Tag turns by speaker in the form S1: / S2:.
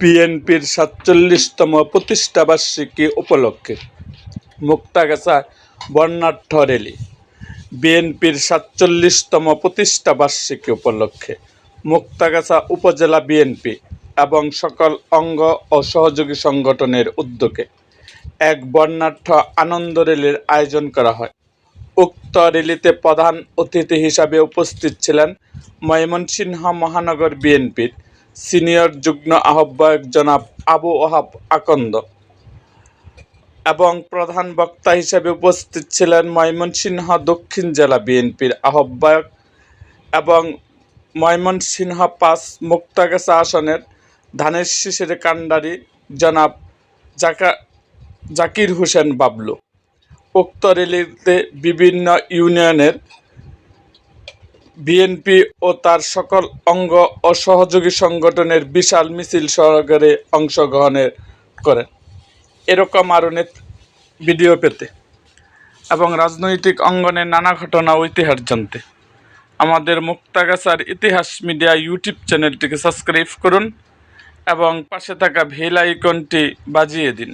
S1: বিএনপির সাতচল্লিশতম প্রতিষ্ঠাবার্ষিকী উপলক্ষে মুক্তাগাছা বর্ণাঢ্য র্যালি। বিএনপির সাতচল্লিশতম প্রতিষ্ঠাবার্ষিকী উপলক্ষে মুক্তাগাছা উপজেলা বিএনপি এবং সকল অঙ্গ ও সহযোগী সংগঠনের উদ্যোগে এক বর্ণাঢ্য আনন্দ র্যালির আয়োজন করা হয়। উক্ত র্যালিতে প্রধান অতিথি হিসাবে উপস্থিত ছিলেন ময়মনসিংহ মহানগর বিএনপির সিনিয়র যুগ্ম আহ্বায়ক জনাব আবু ওহাব আকন্দ এবং প্রধান বক্তা হিসেবে উপস্থিত ছিলেন ময়মনসিংহ দক্ষিণ জেলা বিএনপির আহ্বায়ক এবং ময়মনসিংহ পাঁচ মুক্তাগাছা আসনের ধানের শীষের কাণ্ডারি জনাব জাকা, জাকির হোসেন বাবলু। উক্ত র্যালিতে বিভিন্ন ইউনিয়নের বিএনপি ও তার সকল অঙ্গ ও সহযোগী সংগঠনের বিশাল মিছিল সহকারে অংশগ্রহণের করেন। এরকম আরও ভিডিও পেতে এবং রাজনৈতিক অঙ্গনের নানা ঘটনা ও ইতিহাস জানতে। আমাদের মুক্তাগাছার ইতিহাস মিডিয়া ইউটিউব চ্যানেলটিকে সাবস্ক্রাইব করুন এবং পাশে থাকা ভেল আইকনটি বাজিয়ে দিন।